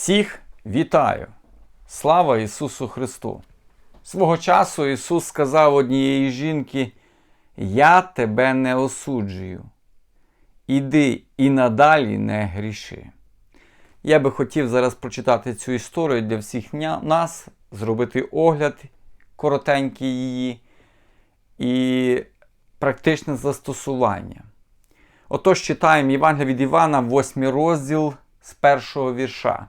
Всіх вітаю! Слава Ісусу Христу! Свого часу Ісус сказав однієї жінки: Я тебе не осуджую. Іди і надалі не гріши. Я би хотів зараз прочитати цю історію для всіх нас, зробити огляд коротенький її і практичне застосування. Отож читаємо Євангелія від Івана, 8 розділ з першого вірша.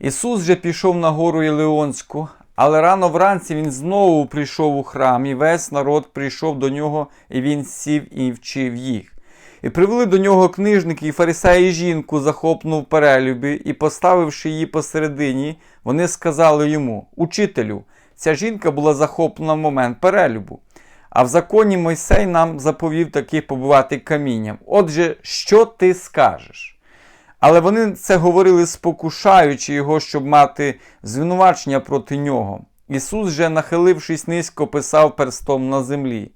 Ісус же пішов на гору Єлеонську, але рано вранці він знову прийшов у храм, і весь народ прийшов до нього, і він сів і вчив їх. І привели до нього книжники і фарисеї жінку, захопнув перелюбі, і, поставивши її посередині, вони сказали йому: Учителю, ця жінка була захоплена в момент перелюбу. А в законі Мойсей нам заповів таких побивати камінням. Отже, що ти скажеш? Але вони це говорили, спокушаючи його, щоб мати звинувачення проти нього. Ісус же, нахилившись низько, писав перстом на землі.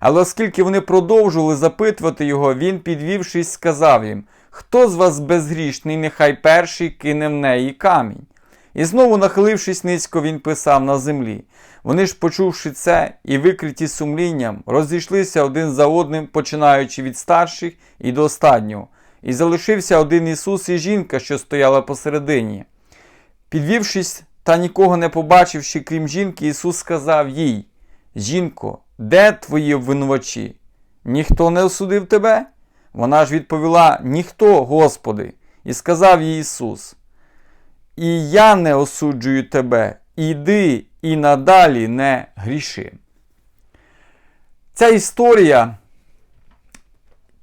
Але оскільки вони продовжували запитувати його, він, підвівшись, сказав їм: Хто з вас безгрішний, нехай перший кине в неї камінь. І знову, нахилившись низько, він писав на землі. Вони ж, почувши це і викриті сумлінням, розійшлися один за одним, починаючи від старших і до останнього. І залишився один Ісус і жінка, що стояла посередині. Підвівшись та нікого не побачивши, крім жінки, Ісус сказав їй: Жінко, де твої обвинувачі? Ніхто не осудив тебе? Вона ж відповіла: Ніхто, Господи, і сказав їй Ісус: І я не осуджую тебе, іди і надалі не гріши. Ця історія,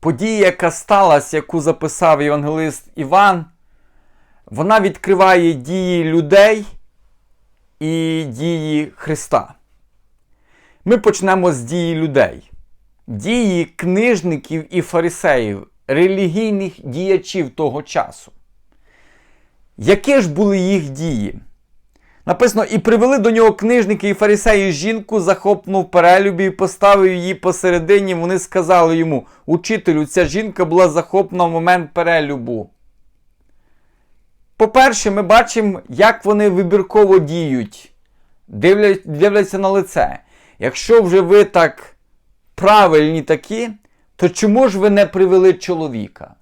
подія, яка сталася, яку записав євангелист Іван, вона відкриває дії людей і дії Христа. Ми почнемо з дії людей, дії книжників і фарисеїв, релігійних діячів того часу. Які ж були їх дії? Написано, і привели до нього книжники і фарисеї жінку, захопнув перелюбі і поставив її посередині. Вони сказали йому: Учителю, ця жінка була захоплена в момент перелюбу. По-перше, ми бачимо, як вони вибірково діють, дивлять, дивляться на лице. Якщо вже ви так правильні такі, то чому ж ви не привели чоловіка?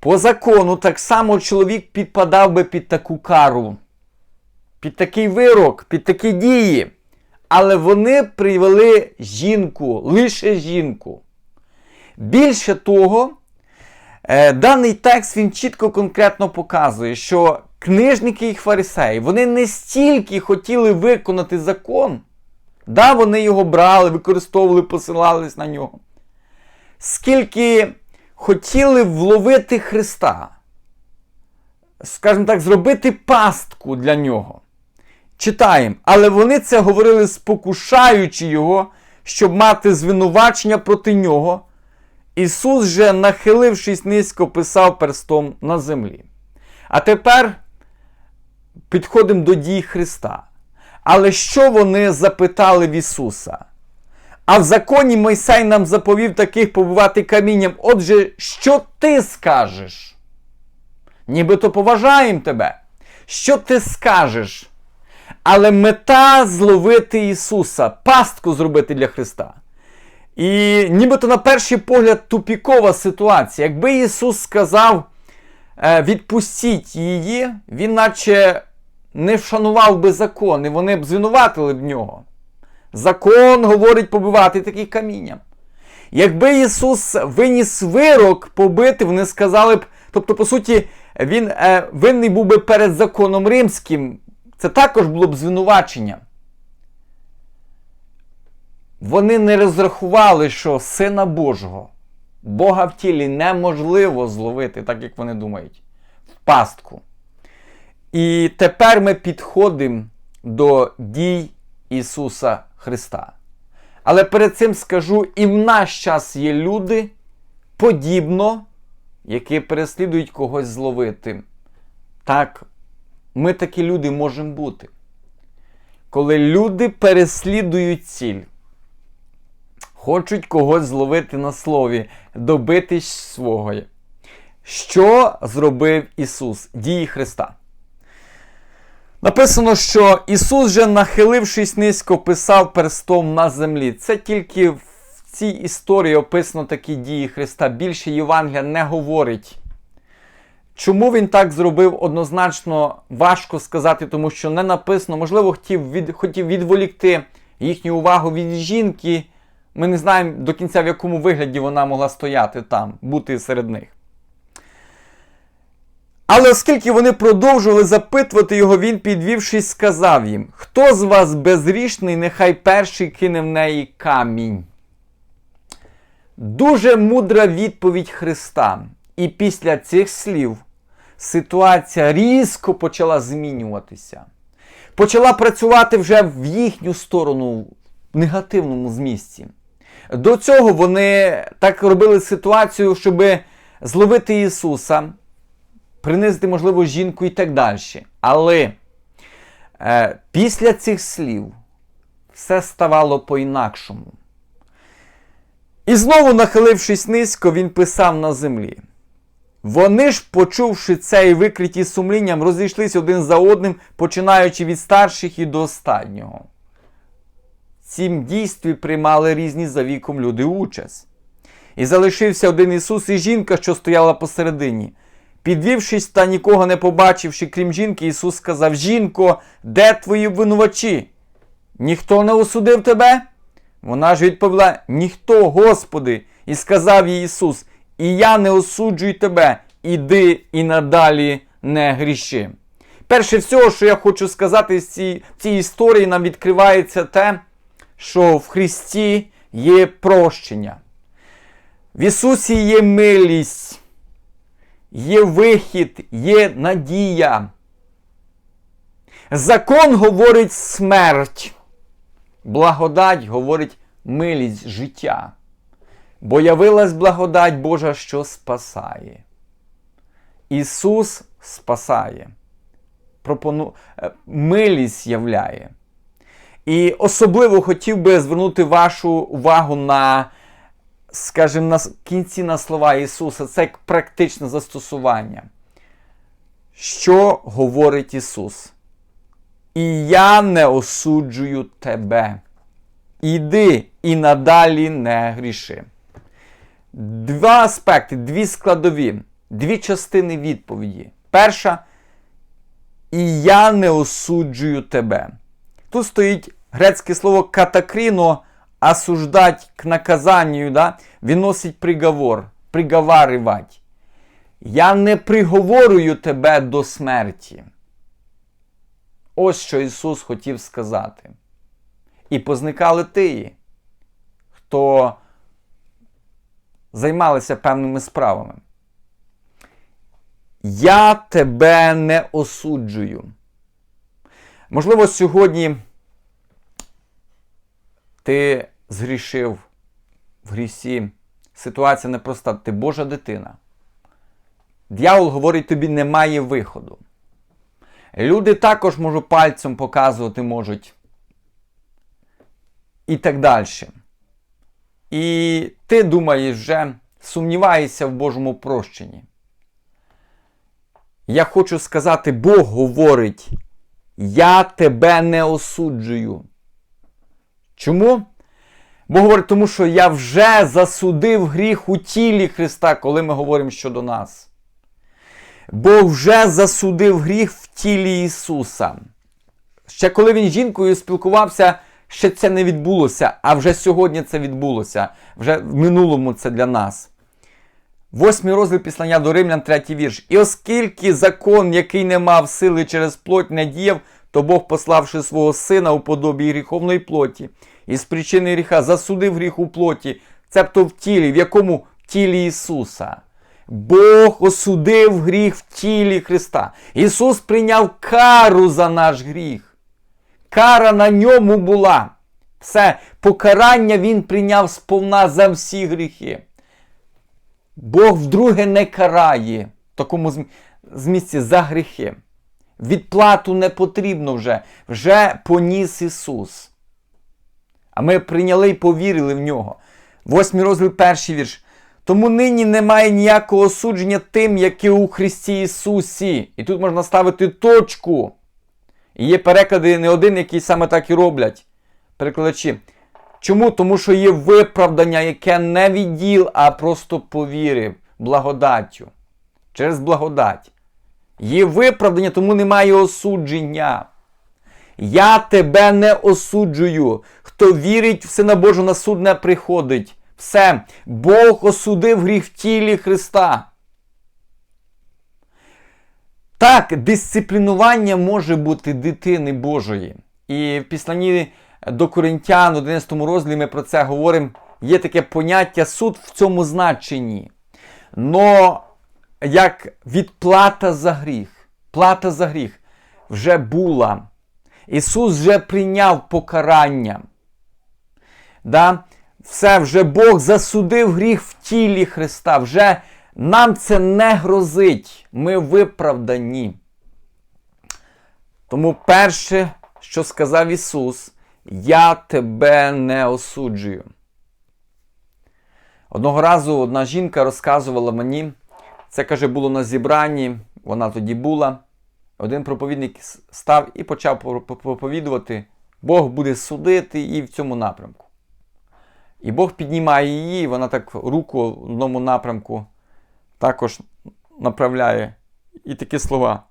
По закону, так само чоловік підпадав би під таку кару, під такий вирок, під такі дії. Але вони привели жінку, лише жінку. Більше того, е, даний текст він чітко конкретно показує, що книжники і фарисеї вони не стільки хотіли виконати закон, да, вони його брали, використовували, посилались на нього, скільки хотіли вловити Христа, скажімо так, зробити пастку для нього. Читаємо, але вони це говорили, спокушаючи його, щоб мати звинувачення проти нього. Ісус же, нахилившись низько, писав перстом на землі. А тепер підходимо до дій Христа. Але що вони запитали в Ісуса? А в законі Мойсей нам заповів таких побувати камінням. Отже, що ти скажеш? Нібито поважаємо тебе. Що ти скажеш? Але мета зловити Ісуса, пастку зробити для Христа. І нібито на перший погляд тупікова ситуація. Якби Ісус сказав, е, відпустіть її, Він наче не вшанував би закон, і вони б звинуватили б нього. Закон говорить побивати таких камінням. Якби Ісус виніс вирок побити, вони сказали б, тобто, по суті, Він е, винний був би перед законом римським, це також було б звинувачення. Вони не розрахували, що Сина Божого, Бога в тілі неможливо зловити, так як вони думають, в пастку. І тепер ми підходимо до дій Ісуса Христа. Але перед цим скажу, і в наш час є люди подібно, які переслідують когось зловити. Так, ми такі люди можемо бути. Коли люди переслідують ціль, хочуть когось зловити на слові, добитись свого. Що зробив Ісус? Дії Христа. Написано, що Ісус же, нахилившись низько, писав перстом на землі. Це тільки в цій історії описано такі дії Христа. Більше Євангелія не говорить. Чому він так зробив, однозначно важко сказати, тому що не написано, можливо, хотів, від, хотів відволікти їхню увагу від жінки. Ми не знаємо до кінця, в якому вигляді вона могла стояти там, бути серед них. Але оскільки вони продовжували запитувати його, він, підвівшись, сказав їм: Хто з вас безрішний, нехай перший кине в неї камінь. Дуже мудра відповідь Христа. І після цих слів ситуація різко почала змінюватися. Почала працювати вже в їхню сторону в негативному змісті. До цього вони так робили ситуацію, щоб зловити Ісуса, принизити, можливо, жінку і так далі. Але е, після цих слів все ставало по-інакшому. І знову, нахилившись низько, він писав на землі. Вони ж, почувши це і викриті сумлінням, розійшлися один за одним, починаючи від старших і до останнього. Цім дійстві приймали різні за віком люди участь. І залишився один Ісус і жінка, що стояла посередині. Підвівшись та нікого не побачивши, крім жінки, Ісус сказав: Жінко, де твої обвинувачі? Ніхто не осудив тебе? Вона ж відповіла: Ніхто, Господи, і сказав їй Ісус, і я не осуджую тебе, іди і надалі не гріши. Перше всього, що я хочу сказати з цій, в цій історії, нам відкривається те, що в Христі є прощення. В Ісусі є милість, є вихід, є надія. Закон говорить смерть. Благодать говорить милість життя. Бо явилась благодать Божа, що спасає. Ісус спасає. Пропону... е, Милість являє. І особливо хотів би звернути вашу увагу на, скажімо, на кінці на слова Ісуса. Це як практичне застосування. Що говорить Ісус? І я не осуджую тебе. Іди і надалі не гріши. Два аспекти, дві складові, дві частини відповіді. Перша. І я не осуджую тебе. Тут стоїть грецьке слово катакріно, осуждать к наказанню, да? виносить приговор, приговаривать. Я не приговорюю тебе до смерті. Ось що Ісус хотів сказати. І позникали тиї, хто займалися певними справами. Я тебе не осуджую. Можливо, сьогодні ти згрішив в грісі. Ситуація непроста. Ти Божа дитина. Д'явол говорить тобі, немає виходу. Люди також можуть пальцем показувати можуть. І так далі. І ти думаєш вже, сумніваєшся в Божому прощенні. Я хочу сказати, Бог говорить, я тебе не осуджую. Чому? Бог говорить, тому що я вже засудив гріх у тілі Христа, коли ми говоримо щодо нас. Бог вже засудив гріх в тілі Ісуса. Ще коли він з жінкою спілкувався, ще це не відбулося, а вже сьогодні це відбулося. Вже в минулому це для нас. Восьмий розділ післання до Римлян, третій вірш. І оскільки закон, який не мав сили через плоть, не діяв, то Бог, пославши свого сина у подобі гріховної плоті, і з причини гріха засудив гріх у плоті, цебто в тілі, в якому в тілі Ісуса. Бог осудив гріх в тілі Христа. Ісус прийняв кару за наш гріх. Кара на ньому була. Все, покарання Він прийняв сповна за всі гріхи. Бог вдруге не карає в такому змісті за гріхи. Відплату не потрібно вже. Вже поніс Ісус. А ми прийняли і повірили в нього. Восьмий розділ перший вірш. Тому нині немає ніякого осудження тим, які у Христі Ісусі. І тут можна ставити точку. І є переклади не один, які саме так і роблять. Перекладачі. Чому? Тому що є виправдання, яке не від діл, а просто повірив благодаттю. Через благодать. Є виправдання, тому немає осудження. Я тебе не осуджую. Хто вірить в Сина Божого на суд не приходить. Все, Бог осудив гріх в тілі Христа. Так, дисциплінування може бути дитини Божої. І в післанні до Коринтян, 11 розділі ми про це говоримо. Є таке поняття суд в цьому значенні. Но як відплата за гріх, плата за гріх вже була. Ісус вже прийняв покарання. Да? Все, вже Бог засудив гріх в тілі Христа. Вже нам це не грозить. Ми виправдані. Тому перше, що сказав Ісус, я тебе не осуджую. Одного разу одна жінка розказувала мені, це каже, було на зібранні, вона тоді була. Один проповідник став і почав проповідувати, Бог буде судити і в цьому напрямку. І Бог піднімає її, вона так руку в одному напрямку також направляє. І такі слова.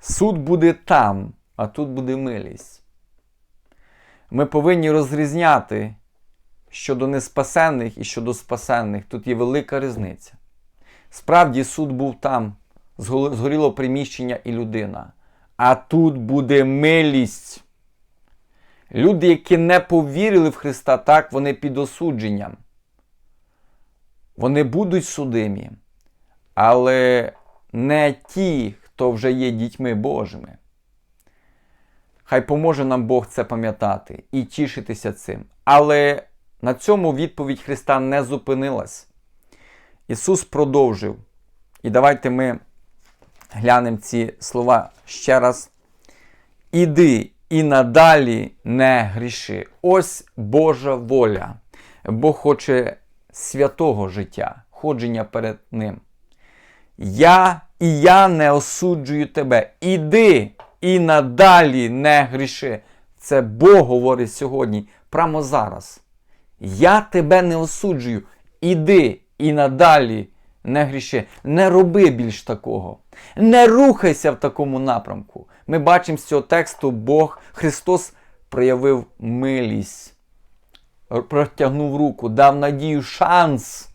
Суд буде там, а тут буде милість. Ми повинні розрізняти щодо неспасенних і щодо спасенних. Тут є велика різниця. Справді, суд був там, згоріло приміщення і людина. А тут буде милість. Люди, які не повірили в Христа, так, вони під осудженням. Вони будуть судимі, але не ті, хто вже є дітьми Божими. Хай поможе нам Бог це пам'ятати і тішитися цим. Але на цьому відповідь Христа не зупинилась. Ісус продовжив. І давайте ми глянемо ці слова ще раз. Іди і надалі не гріши. Ось Божа воля. Бог хоче святого життя, ходження перед Ним. Я і я не осуджую тебе. Іди і надалі не гріши. Це Бог говорить сьогодні, прямо зараз. Я тебе не осуджую. Іди і надалі не гріши. Не роби більш такого. Не рухайся в такому напрямку. Ми бачимо з цього тексту, Бог Христос проявив милість, протягнув руку, дав надію шанс.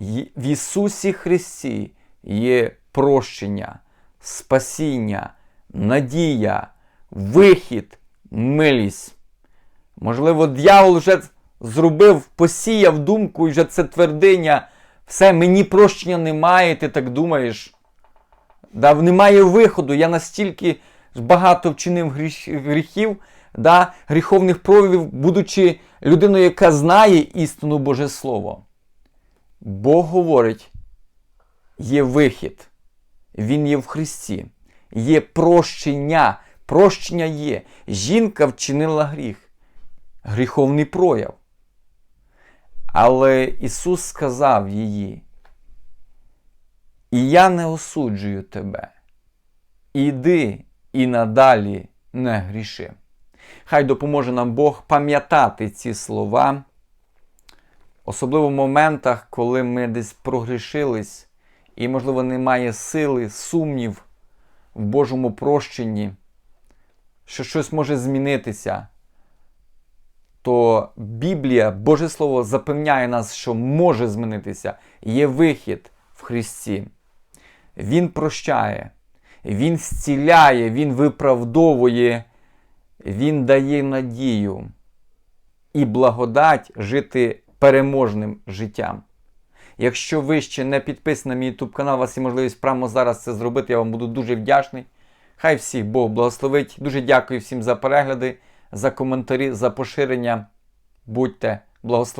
В Ісусі Христі є прощення, спасіння, надія, вихід, милість. Можливо, дьявол вже зробив, посіяв думку і вже це твердиня. Все, мені прощення немає, ти так думаєш. Да, Немає виходу. Я настільки багато вчинив гріхів, да, гріховних проявів, будучи людиною, яка знає істину Боже Слово. Бог говорить, є вихід. Він є в Христі. Є прощення. Прощення є. Жінка вчинила гріх. Гріховний прояв. Але Ісус сказав її, і я не осуджую тебе. Іди і надалі не гріши. Хай допоможе нам Бог пам'ятати ці слова, особливо в моментах, коли ми десь прогрішились, і, можливо, немає сили, сумнів в Божому прощенні, що щось може змінитися. То Біблія, Боже Слово, запевняє нас, що може змінитися, є вихід в Христі. Він прощає, Він зціляє, Він виправдовує, Він дає надію і благодать жити переможним життям. Якщо ви ще не підписані на мій YouTube канал, у вас є можливість прямо зараз це зробити, я вам буду дуже вдячний. Хай всіх Бог благословить. Дуже дякую всім за перегляди, за коментарі, за поширення. Будьте благословені.